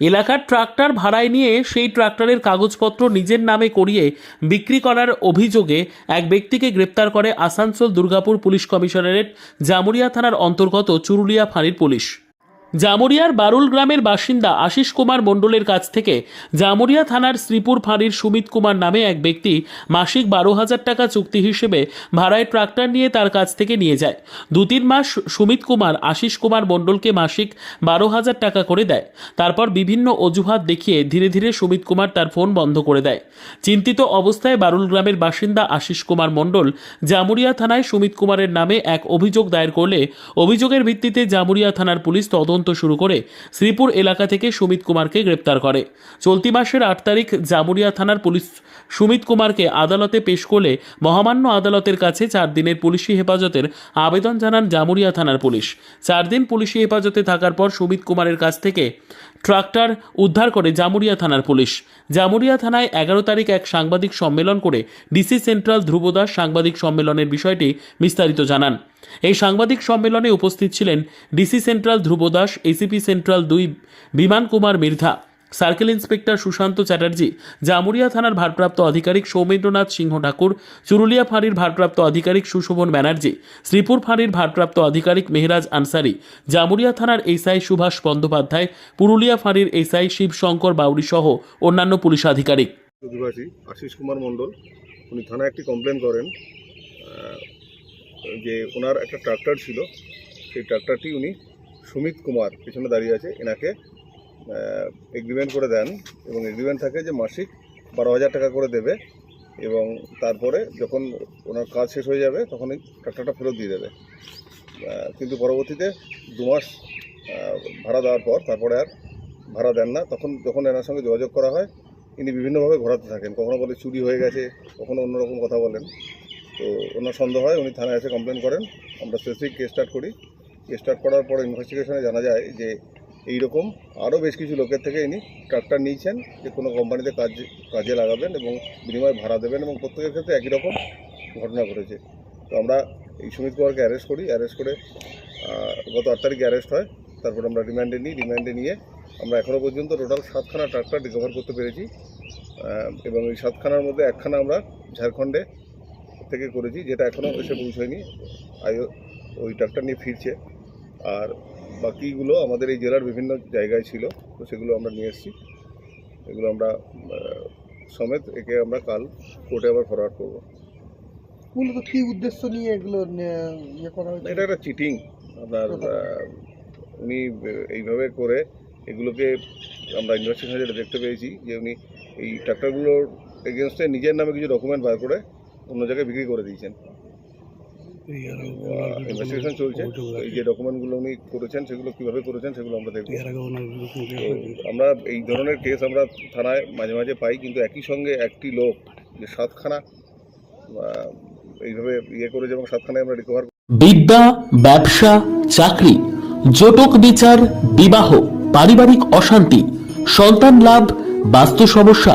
এলাকার ট্রাক্টর ভাড়ায় নিয়ে সেই ট্রাক্টরের কাগজপত্র নিজের নামে করিয়ে বিক্রি করার অভিযোগে এক ব্যক্তিকে গ্রেপ্তার করে আসানসোল দুর্গাপুর পুলিশ কমিশনারেট জামুরিয়া থানার অন্তর্গত চুরুলিয়া ফাঁড়ির পুলিশ। জামুরিয়ার বারুল গ্রামের বাসিন্দা আশিস কুমার মণ্ডলের কাছ থেকে জামুরিয়া থানার শ্রীপুর ফাঁড়ির সুমিত কুমার নামে এক ব্যক্তি মাসিক বারো হাজার টাকা চুক্তি হিসেবে ভাড়ায় ট্রাক্টর নিয়ে তার কাছ থেকে নিয়ে যায়। দু তিন মাস সুমিত কুমার আশিস কুমার মণ্ডলকে মাসিক বারো হাজার টাকা করে দেয়। তারপর বিভিন্ন অজুহাত দেখিয়ে ধীরে ধীরে সুমিত কুমার তার ফোন বন্ধ করে দেয়। চিন্তিত অবস্থায় বারুল গ্রামের বাসিন্দা আশিস কুমার মণ্ডল জামুরিয়া থানায় সুমিত কুমারের নামে এক অভিযোগ দায়ের করলে অভিযোগের ভিত্তিতে জামুরিয়া থানার পুলিশ তদন্ত শুরু করে শ্রীপুর এলাকা থেকে সুমিত কুমারকে গ্রেপ্তার করে। চলতি মাসের আট তারিখ জামুরিয়া থানার পুলিশ সুমিত কুমারকে আদালতে পেশ করলে মহামান্য আদালতের কাছে চার দিনের পুলিশি হেফাজতের আবেদন জানান জামুরিয়া থানার পুলিশ। চার দিন পুলিশি হেফাজতে থাকার পর সুমিত কুমারের কাছ থেকে ট্রাক্টর উদ্ধার করে জামুরিয়া থানার পুলিশ। জামুরিয়া থানায় এগারো তারিখ এক সাংবাদিক সম্মেলন করে ডিসি সেন্ট্রাল ধ্রুবদাস সাংবাদিক সম্মেলনের বিষয়টি বিস্তারিত জানান। এই সাংবাদিক সম্মেলনে উপস্থিত ছিলেন DC central Dhrubadas, ACP central দুই বিমান কুমার মির্ধা। সার্কেল ইন্সপেক্টর সুশান্ত চ্যাটার্জি, জামুরিয়া থানার ভারপ্রাপ্ত আধিকারিক সৌমেন্দ্রনাথ সিংহ ঠাকুর, চুরুলিয়া ফাঁড়ির ভারপ্রাপ্ত আধিকারিক সুশোভন ব্যানার্জি, শ্রীপুর ফাঁড়ির ভারপ্রাপ্ত আধিকারিক মেহরাজ আনসারি, জামুরিয়া থানার এসআই সুভাষ বন্দ্যোপাধ্যায়, পুরুলিয়া ফাঁড়ির এসআই শিবশঙ্কর বাউরি সহ অন্যান্য পুলিশ আধিকারিক। অধিবাসী আশিস কুমার মণ্ডল, উনি থানায় একটি কমপ্লেন করেন যে ওনার একটা ট্রাক্টর ছিল, সেই ট্রাক্টরটি উনি সুমিত কুমার পেছনে দাঁড়িয়ে আছে, এনাকে এগ্রিমেন্ট করে দেন এবং এগ্রিমেন্ট থাকে যে মাসিক বারো হাজার টাকা করে দেবে এবং তারপরে যখন ওনার কাজ শেষ হয়ে যাবে তখনই ট্রাক্টরটা ফেরত দিয়ে দেবে। কিন্তু পরবর্তীতে দু মাস ভাড়া দেওয়ার পর তারপরে আর ভাড়া দেন না। তখন যখন এনার সঙ্গে যোগাযোগ করা হয়, ইনি বিভিন্নভাবে ঘোরাতে থাকেন। কখনো বলে চুরি হয়ে গেছে, কখনো অন্যরকম কথা বলেন। তো ওনার সন্দেহ হয়, উনি থানায় এসে কমপ্লেন করেন। আমরা স্পেসিফিক কেস স্টার্ট করি। কেস স্টার্ট করার পর ইনভেস্টিগেশনে জানা যায় যে এইরকম আরও বেশ কিছু লোকের থেকে ইনি ট্রাক্টর নিয়েছেন যে কোনো কোম্পানিতে কাজ, কাজে লাগাবেন এবং বিনিময়ে ভাড়া দেবেন এবং প্রত্যেকের ক্ষেত্রে একই রকম ঘটনা ঘটেছে। তো আমরা এই সুমিত কুমারকে অ্যারেস্ট করি অ্যারেস্ট করে গত আট তারিখে অ্যারেস্ট হয়। তারপর আমরা রিমান্ডে নিই রিমান্ডে নিয়ে আমরা এখনও পর্যন্ত টোটাল সাতখানা ট্রাক্টর রিকভার করতে পেরেছি। এবং এই সাতখানার মধ্যে একখানা আমরা ঝাড়খণ্ডে থেকে করেছি, যেটা এখনও এসে পৌঁছয়নি। আইও, ওই ট্রাক্টর নিয়ে ফিরছে। আর বাকিগুলো আমাদের এই জেলার বিভিন্ন জায়গায় ছিল তো সেগুলো আমরা নিয়ে এসেছি। এগুলো আমরা সমেত একে আমরা কাল কোর্টে আবার ফরওয়ার্ড করব। মূলত কি উদ্দেশ্য নিয়ে এগুলো ইয়ে করা হয়েছে? এটা একটা চিটিং। আপনার উনি এইভাবে করে এগুলোকে আমরা ইনভেস্টিগেশনে যেটা দেখতে পেয়েছি যে উনি এই ট্রাক্টরগুলোর এগেনস্টে নিজের নামে কিছু ডকুমেন্ট বার করে অন্য জায়গায় বিক্রি করে দিয়েছেন। ইনভেস্টিগেশন চলছে? এই যে ডকুমেন্টগুলো উনি করেছেন সেগুলো কীভাবে করেছেন সেগুলো আমরা দেখব। আমরা এই ধরনের কেস আমরা থানায় মাঝে মাঝে পাই কিন্তু একই সঙ্গে একটি লোক যে সাতখানা এইভাবে ইয়ে করেছে এবং সাতখানায় আমরা রিকভার বিদ্যা ব্যবসা চাকরি জটক বিচার বিবাহ পারিবারিক অশান্তি সন্তান লাভ বাস্তু সমস্যা